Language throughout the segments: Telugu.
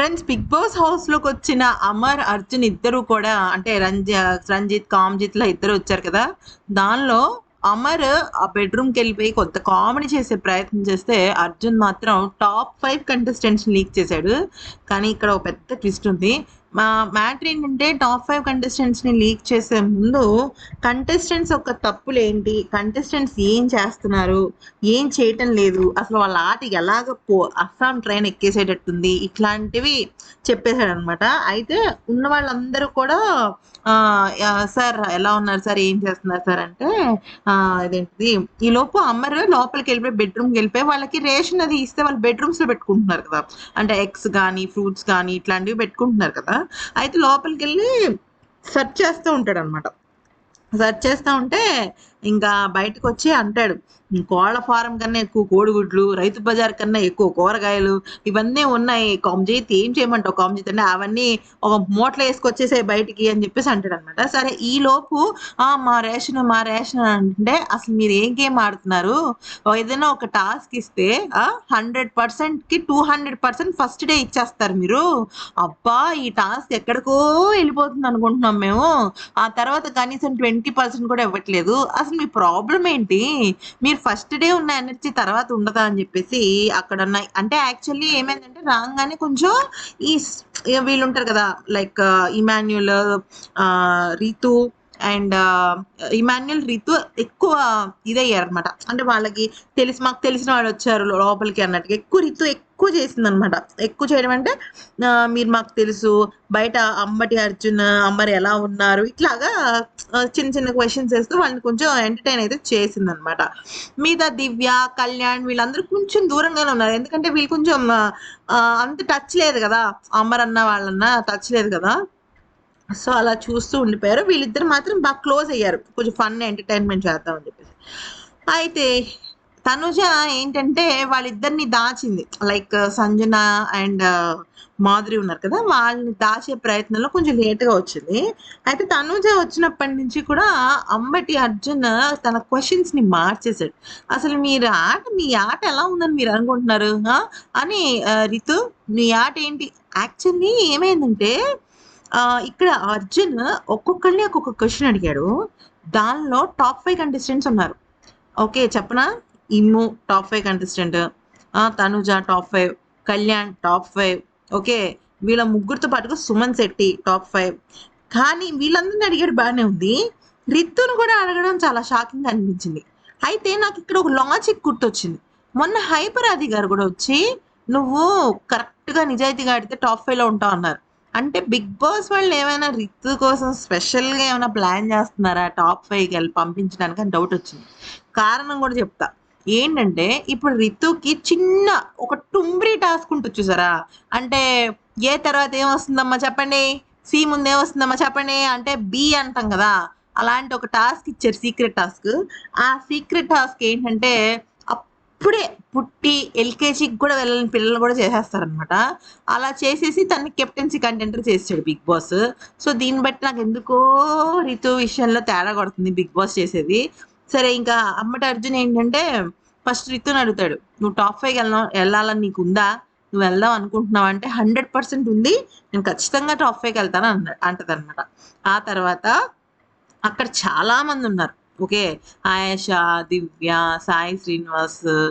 ఫ్రెండ్స్ బిగ్ బాస్ హౌస్లోకి వచ్చిన అమర్ అర్జున్ ఇద్దరు కూడా అంటే రంజ రంజిత్ కామ్జిత్ లా ఇద్దరు వచ్చారు కదా. దానిలో అమర్ ఆ బెడ్రూమ్కి వెళ్ళిపోయి కొత్త కామెడీ చేసే ప్రయత్నం చేస్తే అర్జున్ మాత్రం టాప్ ఫైవ్ కంటెస్టెంట్స్ లీక్ చేశాడు. కానీ ఇక్కడ ఒక పెద్ద ట్విస్ట్ ఉంది. మ్యాటర్ ఏంటంటే టాప్ ఫైవ్ కంటెస్టెంట్స్ని లీక్ చేసే ముందు కంటెస్టెంట్స్ యొక్క తప్పులు ఏంటి కంటెస్టెంట్స్ ఏం చేస్తున్నారు? ఏం చేయటం లేదు? అసలు వాళ్ళ ఆట ఎలాగ పో అస్సాం ట్రైన్ ఎక్కేసేటట్టుంది? ఇట్లాంటివి చెప్పేశాడు అనమాట అయితే ఉన్న వాళ్ళందరూ కూడా సార్ ఎలా ఉన్నారు సార్? ఏం చేస్తున్నారు సార్? అంటే ఇదేంటిది? ఈ లోపు అమ్మరు లోపలికి వెళ్ళిపోయి బెడ్రూమ్కి వెళ్ళిపోయి వాళ్ళకి రేషన్ అది ఇస్తే వాళ్ళు బెడ్రూమ్స్లో పెట్టుకుంటున్నారు కదా. అంటే ఎగ్స్ కానీ ఫ్రూట్స్ కానీ ఇట్లాంటివి పెట్టుకుంటున్నారు కదా. అయితే లోపలికి వెళ్ళి సెర్చ్ చేస్తూ ఉంటాడు అనమాట సెర్చ్ చేస్తూ ఉంటే ఇంకా బయటకు వచ్చి అంటాడు కోళ్ళ ఫారం కన్నా ఎక్కువ కోడిగుడ్లు రైతు బజార్ కన్నా ఎక్కువ కూరగాయలు ఇవన్నీ ఉన్నాయి. కామ్జీత్ ఏం చేయమంటావు? కామ్జీత్ అంటే అవన్నీ ఒక మూటలో వేసుకొచ్చేసే బయటికి అని చెప్పేసి అంటాడు అనమాట సరే ఈ లోపు ఆ మా రేషన్ మా రేషన్ అంటే అసలు మీరు ఏం గేమ్ ఆడుతున్నారు? ఏదైనా ఒక టాస్క్ ఇస్తే హండ్రెడ్ పర్సెంట్కి two hundred percent first day ఇచ్చేస్తారు మీరు. అబ్బా ఈ టాస్క్ ఎక్కడికో వెళ్ళిపోతుంది అనుకుంటున్నాం మేము. ఆ తర్వాత కనీసం ట్వంటీ పర్సెంట్ కూడా ఇవ్వట్లేదు. అసలు మీ ప్రాబ్లం ఏంటి? మీరు ఫస్ట్ డే ఉన్న ఎనర్జీ తర్వాత ఉండదా అని చెప్పేసి అక్కడ ఉన్న అంటే యాక్చువల్లీ ఏమైందంటే రాగానే కొంచెం ఈ వీళ్ళు ఉంటారు కదా like Emmanuel Ritu and Emmanuel Ritu ఎక్కువ ఇదయ్యారు అనమాట అంటే వాళ్ళకి తెలిసి మాకు తెలిసిన వాళ్ళు వచ్చారు లోపలికి అన్నట్టుగా ఎక్కువ రితు ఎక్కువ చేసింది అనమాట ఎక్కువ చేయడం అంటే మీరు మాకు తెలుసు బయట అంబటి అర్జున్ అమ్మరు ఎలా ఉన్నారు ఇట్లాగా చిన్న చిన్న క్వశ్చన్స్ వేస్తూ వాళ్ళని కొంచెం ఎంటర్టైన్ అయితే చేసింది అనమాట మీద దివ్య కళ్యాణ్ వీళ్ళందరూ కొంచెం దూరంగానే ఉన్నారు. ఎందుకంటే వీళ్ళు కొంచెం అంత టచ్ లేదు కదా. అమ్మర్ అన్న వాళ్ళన్న టచ్ లేదు కదా. సో అలా చూస్తూ ఉండిపోయారు. వీళ్ళిద్దరు మాత్రం బాగా క్లోజ్ అయ్యారు. కొంచెం ఫన్ ఎంటర్టైన్మెంట్ చేద్దామని చెప్పేసి. అయితే తనుజ ఏంటంటే వాళ్ళిద్దరిని దాచింది. లైక్ సంజన అండ్ మాధురి ఉన్నారు కదా వాళ్ళని దాచే ప్రయత్నంలో కొంచెం లేట్గా వచ్చింది. అయితే తనుజ వచ్చినప్పటి నుంచి కూడా అంబటి అర్జున్ తన క్వశ్చన్స్ని మార్చేశాడు అసలు మీరు ఆట మీ ఆట ఎలా ఉందని మీరు అనుకుంటున్నారు? అని రితు మీ ఆట ఏంటి? యాక్చువల్లీ ఏమైందంటే ఇక్కడ అర్జున్ ఒక్కొక్కరిని ఒక్కొక్క క్వశ్చన్ అడిగాడు. దానిలో టాప్ ఫైవ్ కంటెస్టెంట్స్ ఉన్నారు. ఓకే చెప్పనా? Immu top five contestant Tanuja top five Kalyan top five okay వీళ్ళ ముగ్గురితో పాటుగా సుమన్ శెట్టి టాప్ ఫైవ్ కానీ వీళ్ళందరిని అడిగాడు బాగానే ఉంది. రిత్తును కూడా అడగడం చాలా షాకింగ్ అనిపించింది. అయితే నాకు ఇక్కడ ఒక లాజిక్ గుర్తొచ్చింది. మొన్న హైపర్ ఆది గారు కూడా వచ్చి నువ్వు కరెక్ట్గా నిజాయితీగా ఆడితే టాప్ ఫైవ్లో ఉంటావు అన్నారు. అంటే బిగ్ బాస్ వాళ్ళు ఏమైనా రితు కోసం స్పెషల్గా ఏమైనా ప్లాన్ చేస్తున్నారా? టాప్ ఫైవ్కి వెళ్ళి పంపించడానికి అని డౌట్ వచ్చింది. కారణం కూడా చెప్తా. ఏంటంటే ఇప్పుడు రితుకి చిన్న ఒక టుంబ్రీ టాస్క్ ఉంటుంది చూసారా? అంటే ఏ తర్వాత ఏమొస్తుందమ్మా చెప్పండి? సి ముందు ఏమొస్తుందమ్మా చెప్పండి? అంటే బి అంటాం కదా. అలాంటి ఒక టాస్క్ ఇచ్చారు సీక్రెట్ టాస్క్ ఆ సీక్రెట్ టాస్క్ ఏంటంటే అప్పుడే పుట్టి ఎల్కేజీకి కూడా వెళ్ళని పిల్లలు కూడా చేసేస్తారనమాట అలా చేసేసి తనని కెప్టెన్సీ కంటెంటర్ చేసాడు బిగ్ బాస్. సో దీన్ని బట్టి నాకు ఎందుకో రితు విషయంలో తేడా కొడుతుంది బిగ్ బాస్ చేసేది. సరే ఇంకా అమ్మటి అర్జున్ ఏంటంటే ఫస్ట్ రితుని అడుగుతాడు నువ్వు టాప్ ఫైవ్ వెళ్ళాం వెళ్ళాలని నీకు ఉందా? నువ్వు వెళ్దాం అనుకుంటున్నావు? అంటే హండ్రెడ్ పర్సెంట్ ఉంది. నేను ఖచ్చితంగా టాప్ ఫైవ్కి వెళ్తాను అన్న అంటదనమాట ఆ తర్వాత అక్కడ చాలా మంది ఉన్నారు. ఓకే. ఆయేష దివ్య సాయి శ్రీనివాస్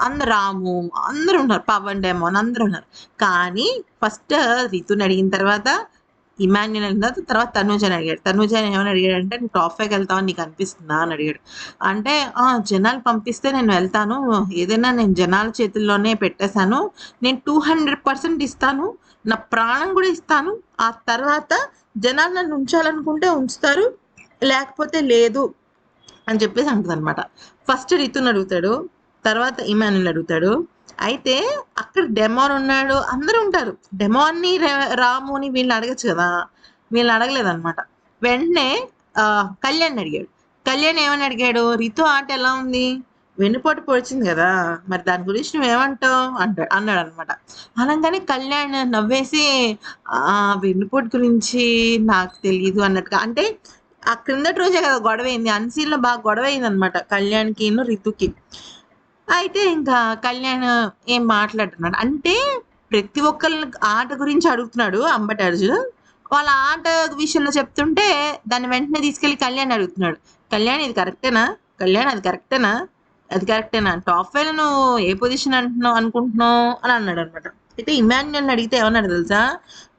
అందరు రాము అందరు ఉన్నారు. పవన్ డెమోన్ అందరు ఉన్నారు. కానీ ఫస్ట్ రితుని అడిగిన తర్వాత ఇమాన్యుల్ అడిగిన తర్వాత తర్వాత తనూజని అడిగాడు. తనూజని ఏమని అడిగాడు అంటే నువ్వు టాప్ ఫైవ్కి వెళ్తావు? నీకు అనిపిస్తుందా? అని అడిగాడు. అంటే "ఆ, జనాలు పంపిస్తే నేను వెళ్తాను. ఏదైనా నేను జనాల చేతుల్లోనే పెట్టేశాను. నేను టూ హండ్రెడ్ పర్సెంట్ ఇస్తాను. నా ప్రాణం కూడా ఇస్తాను. ఆ తర్వాత జనాలు నన్ను ఉంచాలనుకుంటే ఉంచుతారు. లేకపోతే లేదు. అని చెప్పేసి అంటుంది అనమాట ఫస్ట్ రితుని అడుగుతాడు తర్వాత ఇమానుల్ అడుగుతాడు. అయితే అక్కడ డెమోన్ ఉన్నాడు అందరూ ఉంటారు. డెమోన్ని రాము రాముని వీళ్ళని అడగచ్చు కదా వీళ్ళని అడగలేదన్నమాట. వెంటనే ఆ, కళ్యాణ్ అడిగాడు. కళ్యాణ్ ఏమని అడిగాడు? రితు ఆట ఎలా ఉంది? వెన్నుపోటు పొడిచింది కదా మరి దాని గురించి నువ్వేమంటావు? అంటాడు అన్నాడు అనమాట అనగానే కళ్యాణ్ నవ్వేసి ఆ వెన్నుపోటు గురించి నాకు తెలియదు అన్నట్టుగా అంటే ఆ క్రిందటి రోజే కదా గొడవ అయింది అన్సీన్లో బాగా గొడవ అయింది అనమాట కళ్యాణ్కి రితుకి. అయితే ఇంకా కళ్యాణ్ ఏం మాట్లాడుతున్నాడు? అంటే ప్రతి ఒక్కరిని ఆట గురించి అడుగుతున్నాడు అంబటి అర్జున్. వాళ్ళ ఆట విషయంలో చెప్తుంటే దాన్ని వెంటనే తీసుకెళ్ళి కళ్యాణ్ అడుగుతున్నాడు. కళ్యాణ్ ఇది కరెక్టేనా? కళ్యాణ్ అది కరెక్టేనా? అది కరెక్టేనా? టాప్ ఫైవ్ నువ్వు ఏ పొజిషన్ అంటున్నావు అనుకుంటున్నావు అని అన్నాడు అనమాట అయితే ఇమాన్యుల్ అడిగితే ఏమన్నాడు తెలుసా?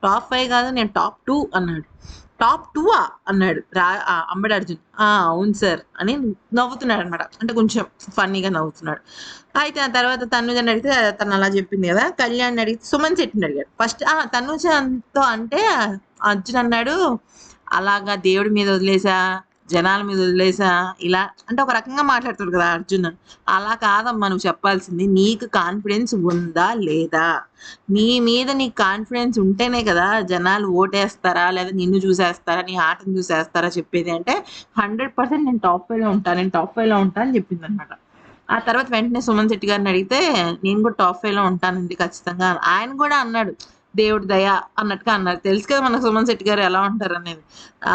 టాప్ ఫైవ్ కాదు నేను టాప్ టూ అన్నాడు. టాప్ టూవా అన్నాడు రా ఆ, అంబడి అర్జున్. "ఆ, అవును సార్ అని నవ్వుతున్నాడు అనమాట అంటే కొంచెం ఫన్నీగా నవ్వుతున్నాడు. అయితే ఆ తర్వాత తనుజని అడిగితే తను అలా చెప్పింది కదా కళ్యాణ్ అడిగితే సుమన్ శెట్టిని అడిగాడు. ఫస్ట్ ఆ తనుజతో అంటే అర్జున్ అన్నాడు అలాగా దేవుడి మీద వదిలేసా? జనాల మీద వదిలేసా ఇలా అంటే ఒక రకంగా మాట్లాడతాడు కదా అర్జున్. అలా కాదమ్మా నువ్వు చెప్పాల్సింది నీకు కాన్ఫిడెన్స్ ఉందా లేదా? నీ మీద నీకు కాన్ఫిడెన్స్ ఉంటేనే కదా జనాలు ఓటేస్తారా లేదా నిన్ను చూసేస్తారా నీ ఆటను చూసేస్తారా చెప్పేది అంటే హండ్రెడ్ పర్సెంట్ నేను టాప్ ఫైవ్లో ఉంటాను నేను టాప్ ఫైవ్లో ఉంటాను అని చెప్పింది అనమాట ఆ తర్వాత వెంటనే సుమన్ శెట్టి గారిని అడిగితే నేను కూడా టాప్ ఫైవ్లో ఉంటానండి ఖచ్చితంగా ఆయన కూడా అన్నాడు దేవుడి దయ అన్నట్టుగా అన్నారు. తెలుసు కదా మనకు సుమన్ శెట్టి గారు ఎలా ఉంటారు అనేది. ఆ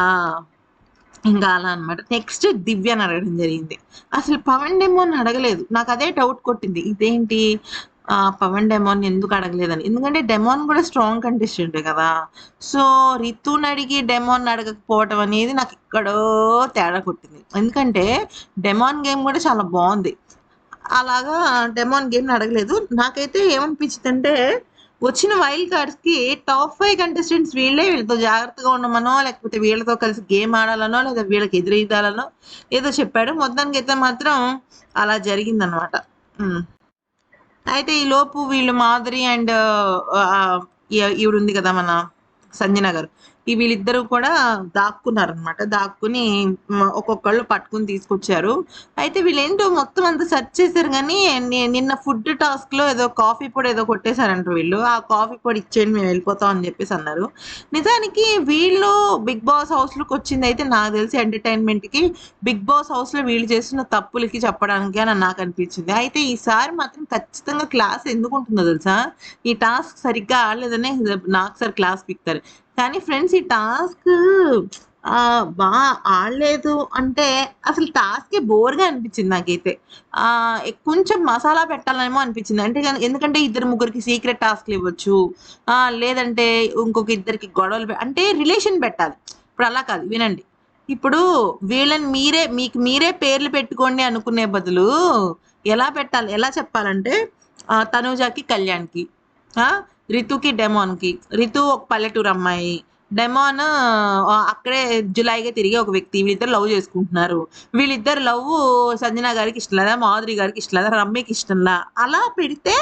ఇంకా అలా అనమాట నెక్స్ట్ దివ్యని అడగడం జరిగింది. అసలు పవన్ డెమోన్ అడగలేదు. నాకు అదే డౌట్ కొట్టింది. ఇదేంటి? ఆ, పవన్ డెమోన్ ఎందుకు అడగలేదని. ఎందుకంటే డెమోన్ కూడా స్ట్రాంగ్ కంటెస్టెంట్ కదా. సో రితుని అడిగి డెమోన్ అడగకపోవటం అనేది నాకు ఎక్కడో తేడా కొట్టింది. ఎందుకంటే డెమోన్ గేమ్ కూడా చాలా బాగుంది. అలాగా డెమోన్ గేమ్ అడగలేదు. నాకైతే ఏమనిపించింది అంటే వచ్చిన వైల్డ్ కార్డ్స్కి టాప్ ఫైవ్ కంటెస్టెంట్స్ వీళ్ళే వీళ్ళతో జాగ్రత్తగా ఉండమనో లేకపోతే వీళ్ళతో కలిసి గేమ్ ఆడాలనో లేదా వీళ్ళకి ఎదురయ్యాలనో ఏదో చెప్పాడు. మొత్తానికి అయితే మాత్రం అలా జరిగిందనమాట అయితే ఈ లోపు వీళ్ళు మాధురి అండ్ ఈవిడ ఉంది కదా మన సంజన గారు. ఈ వీళ్ళిద్దరూ కూడా దాక్కున్నారనమాట దాక్కుని ఒక్కొక్కళ్ళు పట్టుకుని తీసుకొచ్చారు. అయితే వీళ్ళేంటో మొత్తం అంతా సెర్చ్ చేశారు కానీ నిన్న ఫుడ్ టాస్క్లో ఏదో కాఫీ పొడి ఏదో కొట్టేశారంట వీళ్ళు. ఆ కాఫీ పొడి ఇచ్చేయండి మేము వెళ్ళిపోతాం అని చెప్పేసి అన్నారు. నిజానికి వీళ్ళు బిగ్ బాస్ హౌస్లోకి వచ్చింది అయితే నాకు తెలిసి ఎంటర్టైన్మెంట్కి బిగ్ బాస్ హౌస్లో వీళ్ళు చేస్తున్న తప్పులకి చెప్పడానికి అని నాకు అనిపించింది. అయితే ఈసారి మాత్రం ఖచ్చితంగా క్లాస్ ఎందుకు ఉంటుందో తెలుసా? ఈ టాస్క్ సరిగ్గా ఆడలేదనే నాకు సార్ క్లాస్ పిక్తారు. కానీ ఫ్రెండ్స్ ఈ టాస్క్ బా ఆడలేదు అంటే అసలు టాస్కే బోర్గా అనిపించింది నాకైతే. కొంచెం మసాలా పెట్టాలనేమో అనిపించింది. అంటే ఎందుకంటే ఇద్దరు ముగ్గురికి సీక్రెట్ టాస్క్లు ఇవ్వచ్చు. లేదంటే ఇంకొక ఇద్దరికి గొడవలు అంటే రిలేషన్ పెట్టాలి. ఇప్పుడు అలా కాదు వినండి. ఇప్పుడు వీళ్ళని మీరే మీకు మీరే పేర్లు పెట్టుకోండి అనుకునే బదులు ఎలా పెట్టాలి ఎలా చెప్పాలంటే తనూజాకి కళ్యాణ్కి. రితుకి డెమోన్కి. రితు ఒక పల్లెటూరు అమ్మాయి. డెమోన్ అక్కడే జులైగా తిరిగి ఒక వ్యక్తి. వీళ్ళిద్దరు లవ్ చేసుకుంటున్నారు. వీళ్ళిద్దరు లవ్ సంజన గారికి ఇష్టం లేదా మాధురి గారికి ఇష్టం లేదా రమ్యకి ఇష్టంలా. అలా పెడితే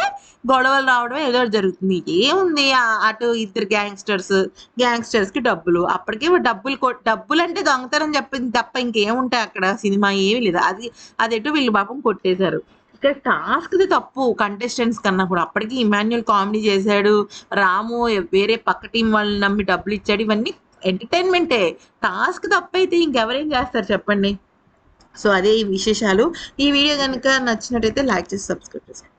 గొడవలు రావడం ఏదో జరుగుతుంది. ఏముంది అటు ఇద్దరు గ్యాంగ్స్టర్స్ గ్యాంగ్స్టర్స్కి డబ్బులు. అప్పటికే డబ్బులు డబ్బులు అంటే దొంగతనం చెప్పింది తప్ప ఇంకేముంటాయి అక్కడ? సినిమా ఏమి లేదు. అది అది ఎటు వీళ్ళు పాపం కొట్టేశారు. ఇక్కడ టాస్క్ తప్పు. కంటెస్టెంట్స్ కన్నా కూడా. అప్పటికి ఇమాన్యుల్ కామెడీ చేశాడు. రాము వేరే పక్క టీం వాళ్ళని నమ్మి డబ్బులు ఇచ్చాడు. ఇవన్నీ ఎంటర్టైన్మెంటే టాస్క్ తప్పైతే ఇంకెవరేం చేస్తారు చెప్పండి? సో అదే ఈ విశేషాలు. ఈ వీడియో కనుక నచ్చినట్టయితే లైక్ చేసి సబ్స్క్రైబ్ చేసుకోండి